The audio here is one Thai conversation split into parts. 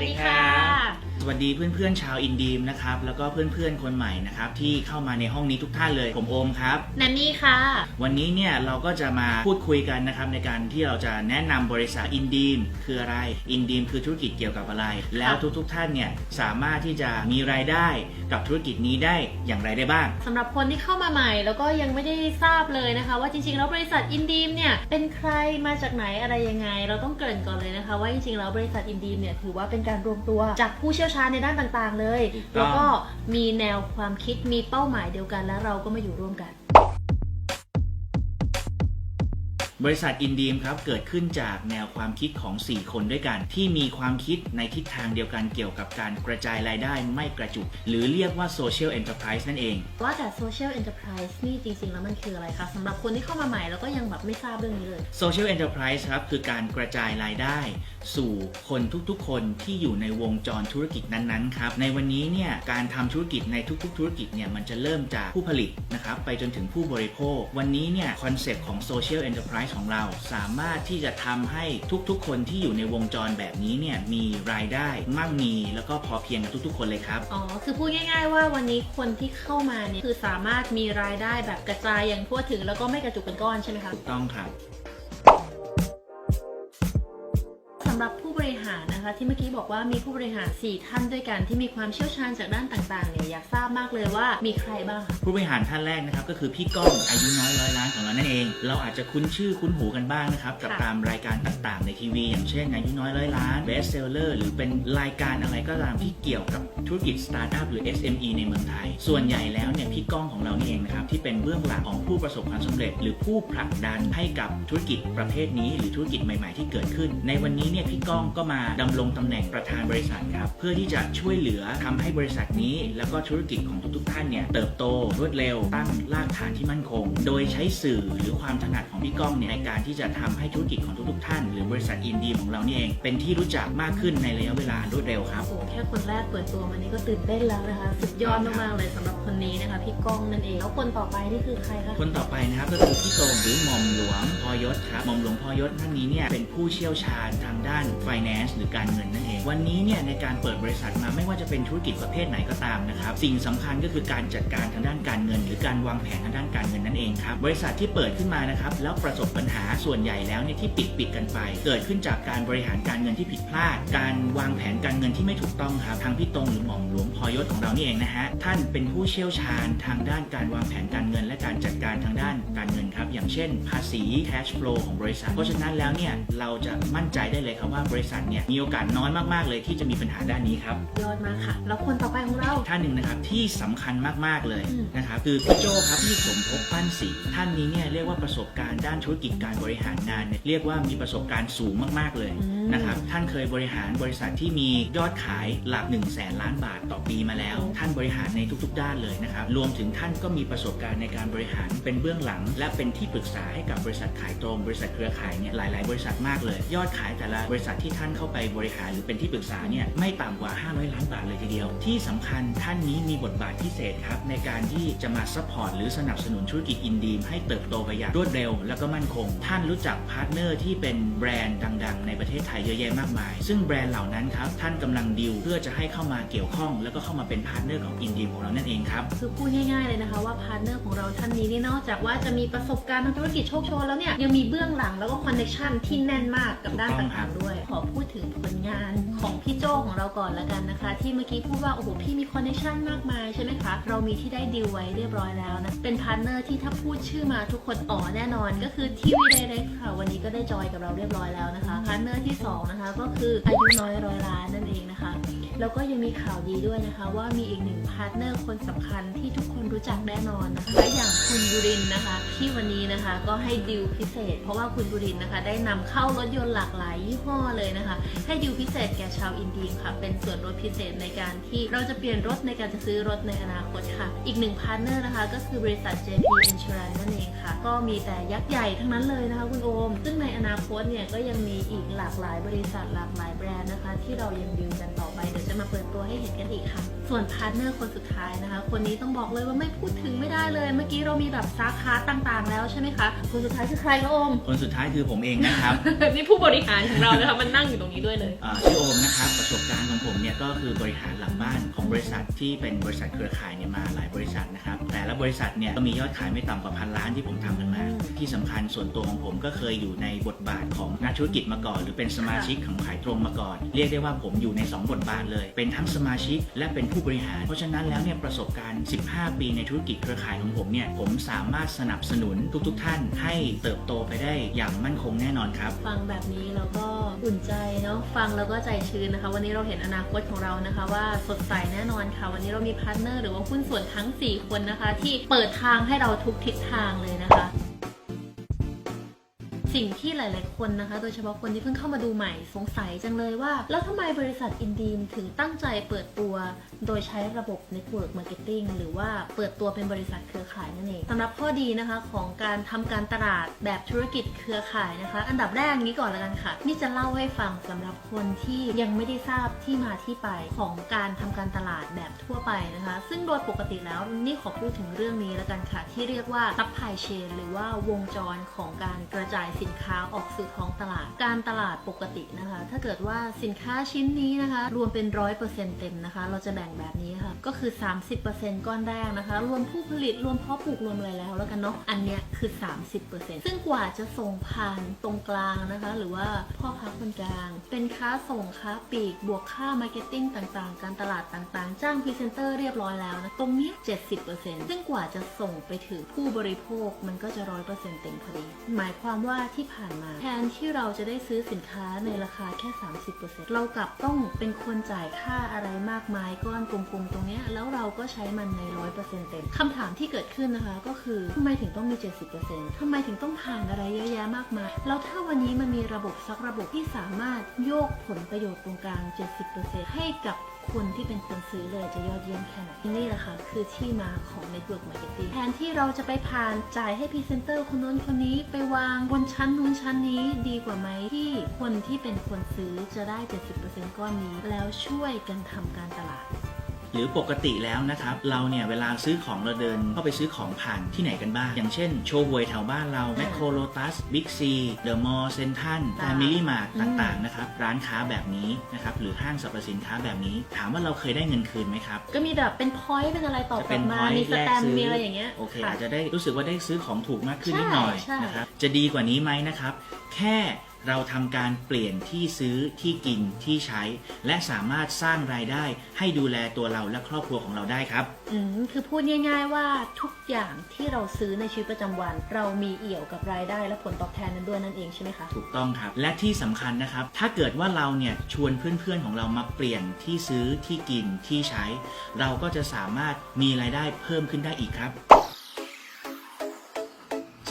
วัสดีค่ะ สวัสดีเพื่อนๆชาวอินดีมนะครับแล้วก็เพื่อนๆคนใหม่นะครับที่เข้ามาในห้องนี้ทุกท่านเลยผมโอมครับ นันนี่ค่ะ วันนี้เนี่ยเราก็จะมาพูดคุยกันนะครับในการที่เราจะแนะนำบริษัทอินดีมคืออะไรอินดีมคือธุรกิจเกี่ยวกับอะไร แล้วทุกๆท่านเนี่ยสามารถที่จะมีรายได้กับธุรกิจนี้ได้อย่างไรได้บ้าง สำหรับคนที่เข้ามาใหม่แล้วก็ยังไม่ได้ทราบเลยนะคะ ว่าจริงๆแล้วบริษัทอินดีมเนี่ยเป็นใครมาจากไหนอะไรยังไง เราต้องเกริ่นก่อนเลยนะคะ ว่าจริงๆแล้วบริษัทอินดีมเนี่ยถือว่าเป็นการรวมตัวจากผู้เชี่ยวชาญในด้านต่างๆเลยถูกต้องแล้วก็มีแนวความคิดมีเป้าหมายเดียวกันและเราก็มาอยู่ร่วมกัน บริษัทอินดีมครับ เกิดขึ้นจากแนวความคิดของ 4 คนด้วยกัน ที่มีความคิดในทิศทางเดียวกันเกี่ยวกับการกระจายรายได้ไม่กระจุก หรือเรียกว่า Social Enterprise นั่นเอง ว่าแต่ social enterprise นี่จริงๆ แล้วมันคืออะไรคะสำหรับคนที่เข้ามาใหม่แล้วก็ยังแบบไม่ทราบเรื่องนี้เลย Social Enterprise ครับคือการกระจายรายได้สู่คนทุกๆ คนที่อยู่ในวงจรธุรกิจนั้นๆครับในวันนี้เนี่ยการทำธุรกิจในทุกๆ ธุรกิจเนี่ยมันจะเริ่มจากผู้ผลิตนะครับไปจนถึงผู้บริโภค วันนี้เนี่ยคอนเซปต์ของ Social Enterprise ของเราสามารถที่จะทำให้ทุกๆ คนที่อยู่ในวงจรแบบนี้เนี่ยมีรายได้มั่งมีแล้วก็พอเพียงกับทุกๆ คนเลยครับอ๋อคือพูดง่าย ๆ ว่าวันนี้คนที่เข้ามาเนี่ยคือสามารถมีรายได้แบบกระจายอย่างทั่วถึงแล้วก็ไม่กระจุกเป็นก้อนใช่ไหมคะถูกต้องครับ หรับผู้บริหารนะคะ ที่เมื่อกี้บอกว่ามีผู้บริหาร 4 ท่านด้วยกันที่มีความเชี่ยวชาญจากด้านต่างๆเนี่ยอยากทราบมากเลยว่ามีใครบ้างคะ ผู้บริหารท่านแรกนะครับก็คือพี่ก้องอายุน้อยร้อยล้านของเรานั่นเอง เราอาจจะคุ้นชื่อคุ้นหูกันบ้างนะครับกับค่ะตามรายการต่างๆ ในทีวี อย่างเช่นอายุน้อยร้อยล้าน Best Seller หรือเป็นรายการอะไรก็ตามที่เกี่ยวกับธุรกิจสตาร์ทอัพหรือ SME ในเมืองไทย ส่วนใหญ่แล้วเนี่ยพี่ก้องของเรานี่เองนะครับที่เป็นเบื้องหลังของผู้ประสบความสำเร็จ หรือผู้ผลักดันให้กับธุรกิจประเภทนี้ หรือธุรกิจใหม่ๆที่เกิดขึ้น ในวันนี้เนี่ยพี่ก้องก็มาดำรงตำแหน่งประธานบริษัทครับเพื่อที่จะช่วยเหลือทำให้บริษัทนี้ แล้วก็ธุรกิจของทุกๆท่านเนี่ยเติบโตรวดเร็วตั้งรากฐานที่มั่นคง โดยใช้สื่อหรือความถนัดของพี่ก้องเนี่ยในการที่จะทำให้ธุรกิจของทุกๆท่าน หรือบริษัทอินดีของเรานี่เอง เป็นที่รู้จักมากขึ้นในระยะเวลารวดเร็วครับโอ้โหแค่คนแรกเปิดตัวมานี่ก็ตื่นเต้นแล้วนะคะสุดยอดมากๆเลยสำหรับคนนี้นะคะพี่ก้องนั่นเองแล้วคนต่อไปนี่คือใครคะคนต่อไปนะครับก็คือพี่โตงหรือหม่อมหลวงพอยศครับหม่อมหลวงพอยศท่านนี้เนี่ยเป็นผู้เชี่ยวชาญทางด้าน finance หรือการเงินนั่นเอง วันนี้เนี่ยในการเปิดบริษัทมาไม่ว่าจะเป็นธุรกิจประเภทไหนก็ตามนะครับ สิ่งสำคัญก็คือการจัดการทางด้านการเงิน หรือการวางแผนทางด้านการเงินนั่นเองครับ บริษัทที่เปิดขึ้นมานะครับแล้วประสบปัญหาส่วนใหญ่แล้วเนี่ยที่ปิดปิดกันไป เกิดขึ้นจากการบริหารการเงินที่ผิดพลาด การวางแผนการเงินที่ไม่ถูกต้องครับทางพี่ตรงหรือหม่อมหลวงพอยศของเรานี่เองนะฮะท่านเป็นผู้เชี่ยวชาญทางด้านการวางแผนการเงิน และการจัดการทางด้านการเงินครับอย่างเช่น ภาษี cash flow ของบริษัท เพราะฉะนั้นแล้วเนี่ยเราจะมั่นใจได้เลยครับว่าบริษัทเนี่ยมีโอกาสน้อยมากๆเลยที่จะมีปัญหาด้านนี้ครับ ยอดมากค่ะ แล้วคนต่อไปของเรา ท่านหนึ่งนะครับที่สำคัญมากๆเลยอืม นะครับคือพี่โจครับพี่สมภพปั้นศรีท่านนี้เนี่ยเรียกว่าประสบการณ์ด้านธุรกิจการบริหารงานเนี่ยเรียกว่ามีประสบการณ์สูงมากๆเลย อืม นะครับท่านเคยบริหารบริษัทที่มียอดขายหลัก1นึ่งแสนล้านบาทต่อปีมาแล้ว ท่านบริหารในทุกๆ ด้านเลยนะครับรวมถึงท่านก็มีประสบการณ์ในการบริหารเป็นเบื้องหลัง และเป็นที่ปรึกษาให้กับบริษัทขายตรงบริษัทเครือข่ายเนี่ยหลาย ๆ บริษัทมากเลย ยอดขายแต่ละบริษัทที่ท่านเข้าไปบริหารหรือเป็นที่ปรึกษาเนี่ยไม่ต่ำกว่า 500 ล้านบาทเลยทีเดียว ที่สำคัญท่านนี้มีบทบาทพิเศษครับในการที่จะมาซัพพอร์ตหรือสนับสนุนธุรกิจอินดีมให้เติบโตไปอย่างรวดเร็ว แล้วก็มั่นคง ท่านรู้จักพาร์ทเนอร์ที่เป็นแบรนด์ดัง ๆ ในประเทศไทยเยอะแยะมากมาย ซึ่งแบรนด์เหล่านั้นครับท่านกำลังดิวเพื่อจะให้เข้ามาเกี่ยวข้อง แล้วก็เข้ามาเป็นพาร์ทเนอร์ของอินดีมของเรานั่นเองครับคือพูดง่ายๆเลยนะคะว่าพาร์ทเนอร์ของเราท่านนี้นี่นอกจากว่าจะมีประสบการณ์ทางธุรกิจโชคโชนแล้วเนี่ยยังมีเบื้องหลังแล้วก็คอนเนคชันที่แน่นมากกับด้านถูกต้องครัต่าบงๆด้วย ขอพูดถึงผลงานของพี่โจของเราก่อนละกันนะคะ ที่เมื่อกี้พูดว่าโอ้โหพี่มีคอนเนคชันมากมายใช่ไหมคะเรามีที่ได้ดีลไว้เรียบร้อยแล้วนะเป็นพาร์ทเนอร์ที่ถ้าพูดชื่อมาทุกคนอ๋อแน่นอน ก็คือทีวีเด็กค่ะวันนี้ก็ได้จอยกับเราเรียบร้อยแล้วนะคะพาร์ทเนอร์ที่สองนะคะก็คืออายุน้อยร้อยล้านนั่นเองนะคะ แล้วก็ยังมีข่าวดีด้วยนะคะว่ามีอีกหนึ่งพาร์ทเนอร์คนสำคัญที่ทุกคนรู้จักแน่นอนนะคะอย่างคุณบุรินนะคะ ที่วันนี้นะคะก็ให้ดิวพิเศษ เพราะว่าคุณบุรินนะคะ ได้นำเข้ารถยนต์หลากหลายยี่ห้อเลยนะคะ ให้ดิวพิเศษแก่ชาวอินเดียค่ะ เป็นส่วนลดพิเศษในการที่เราจะเปลี่ยนรถในการจะซื้อรถในอนาคตค่ะ อีกหนึ่งพาร์ทเนอร์นะคะก็คือบริษัท JP Insurance นั่นเองค่ะ ก็มีแต่ยักษ์ใหญ่ทั้งนั้นเลยนะคะคุณโอม ซึ่งในอนาคตเนี่ยก็ยังมีอีกหลากหลายายบริษัทหลากหลายแบรนด์นะคะ ที่เรายังดิวกันต่อ ไปไปเดี๋ยวจะมาเปิดตัวให้เห็นกันอีกค่ะ ส่วนพาร์ทเนอร์คนสุดท้ายนะคะ คนนี้ต้องบอกเลยว่าไม่พูดถึงไม่ได้เลย เมื่อกี้เรามีแบบสาขาต่างๆ แล้วใช่ไหมคะ คนสุดท้ายคือใครคะโอม คนสุดท้ายคือผมเองนะครับ นี่ผู้บริหารของเรานะคะมันนั่งอยู่ตรงนี้ด้วยเลยอ่าชื่อโอมนะครับประสบการณ์ของผมเนี่ยก็คือบริหารหลังบ้านของบริษัทที่เป็นบริษัทเครือข่ายเนี่ยมาหลายบริษัทนะครับแต่ละบริษัทเนี่ยก็มียอดขายไม่ต่ำกว่าพันล้านที่ผมทำกันมาอืมที่สำคัญส่วนตัวของผมก็เคยอยู่ในบทบาทของนักธุรกิจมาก่อน หรือเป็นสมาชิกของขายตรงมาก่อน เรียกได้ว่าผมอยู่ใน 2 บทบาทเลย เป็นทั้งสมาชิกและเป็นผู้บริหาร เพราะฉะนั้นแล้วเนี่ยประสบการณ์ 15 ปีในธุรกิจเครือข่ายของผมเนี่ยผมสามารถสนับสนุนทุกๆท่าน ให้เติบโตไปได้อย่างมั่นคงแน่นอนครับ ฟังแบบนี้แล้วก็อุ่นใจเนาะฟังแล้วก็ใจชื้นนะคะ วันนี้เราเห็นอนาคตของเรานะคะ ว่าสดใสแน่นอนค่ะ วันนี้เรามีพาร์ทเนอร์หรือว่าหุ้นส่วนทั้ง 4 คนนะคะ ที่เปิดทางให้เราทุกทิศทางเลยนะคะ สิ่งที่หลาย ๆ คนนะคะ โดยเฉพาะคนที่เพิ่งเข้ามาดูใหม่สงสัยจังเลยว่า แล้วทำไมบริษัทอินดีมถึงตั้งใจเปิดตัว โดยใช้ระบบ Network Marketing หรือว่าเปิดตัวเป็นบริษัทเครือข่ายนั่นเองสำหรับข้อดีนะคะของการทำการตลาดแบบธุรกิจเครือข่ายนะคะ อันดับแรกนี้ก่อนล้วกันค่ะ นี่จะเล่าให้ฟังสำหรับคนที่ยังไม่ได้ทราบที่มาที่ไปของการทำการตลาดแบบทั่วไปนะคะ ซึ่งโดยปกติแล้วนี่ขอพูดถึงเรื่องนี้ล้วกันค่ะ ที่เรียกว่า supply chain หรือว่าวงจรของการกระจายสินค้าออกสู่ท้องตลาด การตลาดปกตินะคะ ถ้าเกิดว่าสินค้าชิ้นนี้นะคะ รวมเป็น 100%เต็มนะคะ เราจะแบ่งแบบนี้ค่ะ ก็คือ 30%ก้อนแรกนะคะ รวมผู้ผลิตรวมเพาะปลูกรวมอะไรแล้วแล้วกันเนาะอันเนี้ยคือ 30%ซึ่งกว่าจะส่งผ่านตรงกลางนะคะ หรือว่าพ่อค้าคนกลาง เป็นค้าส่งค้าปลีกบวกค่ามาร์เก็ตติ้งต่างๆ การตลาดต่างๆ จ้างพรีเซนเตอร์เรียบร้อยแล้วนะตรงนี้70%ซึ่งกว่าจะส่งไปถึงผู้บริโภคมันก็จะ 100%เต็มพอดีหมายความว่าที่ผ่านมาแทนที่เราจะได้ซื้อสินค้าในราคาแค่ 30%เรากลับต้องเป็นคนจ่ายค่าอะไรมากมายก้อนกลมๆตรงนี้แล้วเราก็ใช้มันใน 100%เต็มคำถามที่เกิดขึ้นนะคะก็คือทำไมถึงต้องมี 70%ทำไมถึงต้องผ่านอะไรเยอะแยะมากมาย แล้วถ้าวันนี้มันมีระบบสักระบบที่สามารถโยกผลประโยชน์ตรงกลาง 70%ให้กับคนที่เป็นคนซื้อเลยจะยอดเยี่ยมแค่ไหนนี่แหละค่ะคือที่มาของ Network Marketing แทนที่เราจะไปผ่านจ่ายให้พรีเซนเตอร์คนนู้นคนนี้ไปวางบนชั้นนู้นชั้นนี้ดีกว่าไหมที่คนที่เป็นคนซื้อจะได้ 70%ก้อนนี้ แล้วช่วยกันทำการตลาด หรือปกติแล้วนะครับ เราเนี่ยเวลาซื้อของเราเดินเข้าไปซื้อของผ่านที่ไหนกันบ้าง อย่างเช่น โชว์หวยแถวบ้านเราแมคโครโลตัสบิ๊กซีเดอะมอลล์เซนทันแฟมิลี่มาร์ทอืมต่างๆนะครับร้านค้าแบบนี้นะครับหรือห้างสรรพสินค้าแบบนี้ ถามว่าเราเคยได้เงินคืนไหมครับก็มีแบบเป็นพอยต์เป็นอะไรตอบจะกเป็ลันบมา point มีสแตมป์แลกซื้มีอะไรอย่างเงี้ยโอเคค่ะอาจจะได้รู้สึกว่าได้ซื้อของถูกมากขึ้นใช่นิดหน่อยใช่นะครับจะดีกว่านี้ไหมนะครับแค่ เราทำการเปลี่ยนที่ซื้อที่กินที่ใช้ และสามารถสร้างรายได้ให้ดูแลตัวเราและครอบครัวของเราได้ครับ อืมคือพูดง่าย ๆว่าทุกอย่างที่เราซื้อในชีวิตประจำวัน เรามีเอี่ยวกับรายได้และผลตอบแทนนั้นด้วยนั่นเองใช่ไหมคะ ถูกต้องครับ และที่สำคัญนะครับ ถ้าเกิดว่าเราเนี่ยชวนเพื่อนๆของเรามาเปลี่ยนที่ซื้อที่กินที่ใช้ เราก็จะสามารถมีรายได้เพิ่มขึ้นได้อีกครับ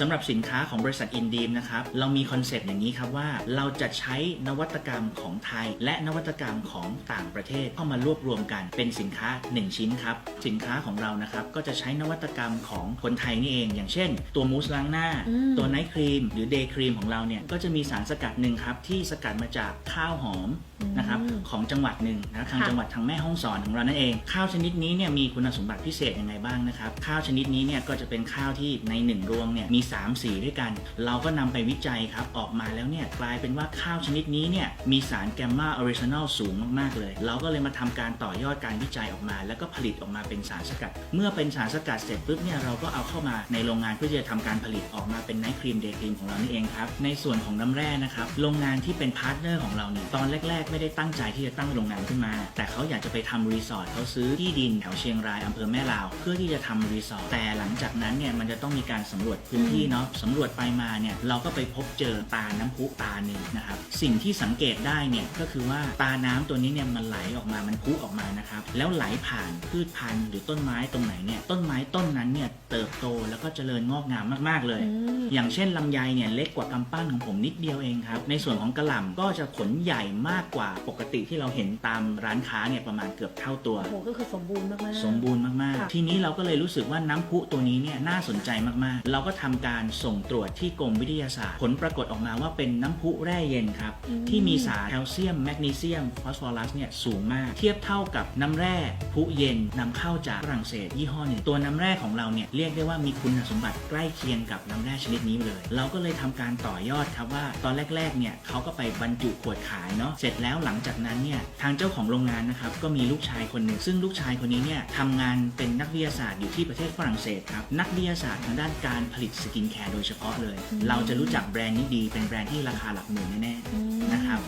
สำหรับสินค้าของบริษัทอินดีมนะครับ เรามีคอนเซปต์อย่างนี้ครับว่า เราจะใช้นวัตกรรมของไทย และนวัตกรรมของต่างประเทศเข้ามารวบรวมกันเป็นสินค้า 1 ชิ้นครับ สินค้าของเรานะครับก็จะใช้นวัตกรรมของคนไทยนี่เอง อย่างเช่น ตัวมูสล้างหน้า อืม ตัวไนท์ครีม หรือเดย์ครีมของเราเนี่ยก็จะมีสารสกัดหนึ่งครับที่สกัดมาจากข้าวหอม นะครับอืม ของจังหวัดหนึ่งนะทางค่ะ จังหวัดทางแม่ห้องสอนของเรานั่นเอง ข้าวชนิดนี้เนี่ยมีคุณสมบัติพิเศษยังไงบ้างนะครับ ข้าวชนิดนี้เนี่ยก็จะเป็นข้าวที่ในหนึ่งรวงเนี่ยมี3 สีด้วยกัน เราก็นำไปวิจัยครับ ออกมาแล้วเนี่ยกลายเป็นว่าข้าวชนิดนี้เนี่ยมีสารแกมมาออริจินอลสูงมากๆเลย เราก็เลยมาทำการต่อยอดการวิจัยออกมา แล้วก็ผลิตออกมาเป็นสารสกัด เมื่อเป็นสารสกัดเสร็จปุ๊บเนี่ยเราก็เอาเข้ามาในโรงงานเพื่อจะทำการผลิตออกมาเป็นไนท์ครีมเดย์ครีมของเรานี่เองครับในส่วนของน้ำแร่นะครับโรงงานที่เป็นพาร์ทเนอร์ของเราเนี่ยตอนแรก ๆ ไม่ได้ตั้งใจที่จะตั้งโรงงานขึ้นมา แต่เขาอยากจะไปทำรีสอร์ทเขาซื้อที่ดินแถวเชียงรายอำเภอแม่ลาว เพื่อที่จะทำรีสอร์ทแต่หลังจากนั้นเนี่ยมันจะต้องมีการสำรวจพื้นที่เนาะสำรวจไปมาเนี่ยเราก็ไปพบเจอตาน้ำพุตาหนึ่งนะครับสิ่งที่สังเกตได้เนี่ยก็คือว่าตาน้ำตัวนี้เนี่ยมันไหลออกมามันพุออกมานะครับแล้วไหลผ่านพืชพันธุ์หรือต้นไม้ตรงไหนเนี่ยต้นไม้ต้นนั้นเนี่ยเติบโตแล้วก็เจริญงอกงามมากๆเลยอืมอย่างเช่นลำไยเนี่ยเล็กกว่ากำปั้นของผมนิดเดียวเองครับในส่วนของกระหล่ำก็จะผลใหญ่มากกว่าปกกติที่เราเห็นตามร้านค้าเนี่ยประมาณเกือบเท่าตัวโอ้โหก็คือสมบูรณ์มากๆสมบูรณ์มากค่ะๆทีนี้เราก็เลยรู้สึกว่าน้ำพุตัวนี้เนี่ยน่าสนใจมากๆ เราก็ทำการส่งตรวจที่กรมวิทยาศาสตร์ ผลปรากฏออกมาว่าเป็นน้ำพุแร่เย็นครับ ที่มีสารแคลเซียมแมกนีเซียมฟอสฟอรัสเนี่ยสูงมาก เทียบเท่ากับน้ำแร่พุเย็นนำเข้าจากฝรั่งเศสยี่ห้อหนึ่งตัวน้ำแร่ของเราเนี่ยเรียกได้ว่ามีคุณสมบัติใกล้เคียงกับน้ำแร่ชนิดนี้เลย เราก็เลยทำการต่อยอดครับว่าตอนแรกๆเนี่ยเขาก็ไปบรรจุขวดขายเนาะเสร็จแล้วหลังจากนั้นเนี่ยทางเจ้าของโรงงานนะครับก็มีลูกชายคนหนึ่งซึ่งลูกชายคนนี้เนี่ยทำงานเป็นนักวิทยาศาสตร์อยู่ที่ประเทศฝรั่งเศสครับนักวิทยาศาสตร์ทางด้านการผลิตสกินแคร์โดยเฉพาะเลย เราจะรู้จักแบรนด์นี้ดีเป็นแบรนด์ที่ราคาหลักหมื่นแน่ๆอืมนะครับ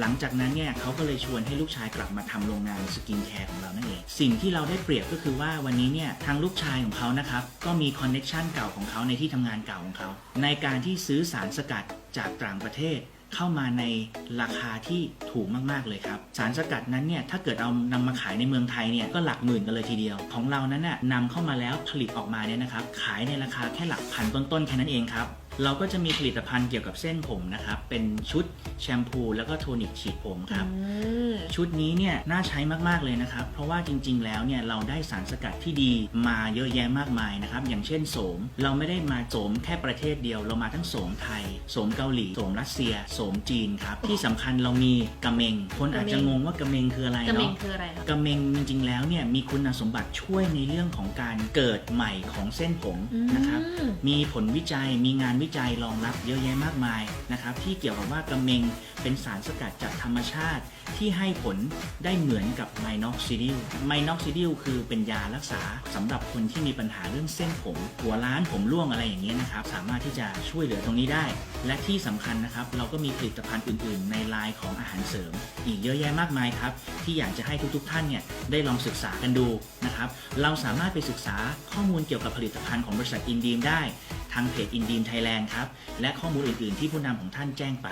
หลังจากนั้นเนี่ยเขาก็เลยชวนให้ลูกชายกลับมาทำโรงงานสกินแคร์ของเรานั่นเอง สิ่งที่เราได้เปรียบก็คือว่าวันนี้เนี่ยทางลูกชายของเขานะครับ ก็มีคอนเน็ชันเก่าของเขาในที่ทำงานเก่าของเขา ในการที่ซื้อสารสกัดจากต่างประเทศ เข้ามาในราคาที่ถูกมากๆเลยครับ สารสกัดนั้นเนี่ยถ้าเกิดเอานำมาขายในเมืองไทยเนี่ยก็หลักหมื่นกันเลยทีเดียว ของเรานั้นน่ะนำเข้ามาแล้วผลิตออกมาเนี่ยนะครับขายในราคาแค่หลักพันต้นๆแค่นั้นเองครับ เราก็จะมีผลิตภัณฑ์เกี่ยวกับเส้นผมนะครับ เป็นชุดแชมพูแล้วก็โทนิกฉีดผมครับอืมชุดนี้เนี่ยน่าใช้มาก ๆ เลยนะครับ เพราะว่าจริง ๆ แล้วเนี่ยเราได้สารสกัดที่ดีมาเยอะแยะมากมายนะครับ อย่างเช่นโสม เราไม่ได้มาโสมแค่ประเทศเดียว เรามาทั้งโสมไทย โสมเกาหลี โสมรัสเซีย โสมจีนครับ ที่สำคัญเรามีกระเมง คนอาจจะงงว่ากระเมงคืออะไรกระเมงเนาะคืออะไรครับกระเมงจริง ๆ แล้วเนี่ยมีคุณสมบัติช่วยในเรื่องของการเกิดใหม่ของเส้นผมนะครับอืมมีผลวิจัย มีงานวิจัยรองรับเยอะแยะมากมายนะครับ ที่เกี่ยวกับว่ากระเมงเป็นสารสกัดจากธรรมชาติที่ให้ผลได้เหมือนกับไมน็อกซิดิลไมน็อกซิดิลคือเป็นยารักษาสำหรับคนที่มีปัญหาเรื่องเส้นผมหัวล้านผมร่วงอะไรอย่างเงี้ยนะครับ สามารถที่จะช่วยเหลือตรงนี้ได้ และที่สำคัญนะครับ เราก็มีผลิตภัณฑ์อื่น ๆ ในไลน์ของอาหารเสริม อีกเยอะแยะมากมายครับ ที่อยากจะให้ทุก ๆ ท่านเนี่ยได้ลองศึกษากันดูนะครับ เราสามารถไปศึกษาข้อมูลเกี่ยวกับผลิตภัณฑ์ของบริษัทอินดีมได้างเพจอินดีมไทยแลนด์ครับ และข้อมูลอื่น ๆ ที่ผู้นำของท่านแจ้งไป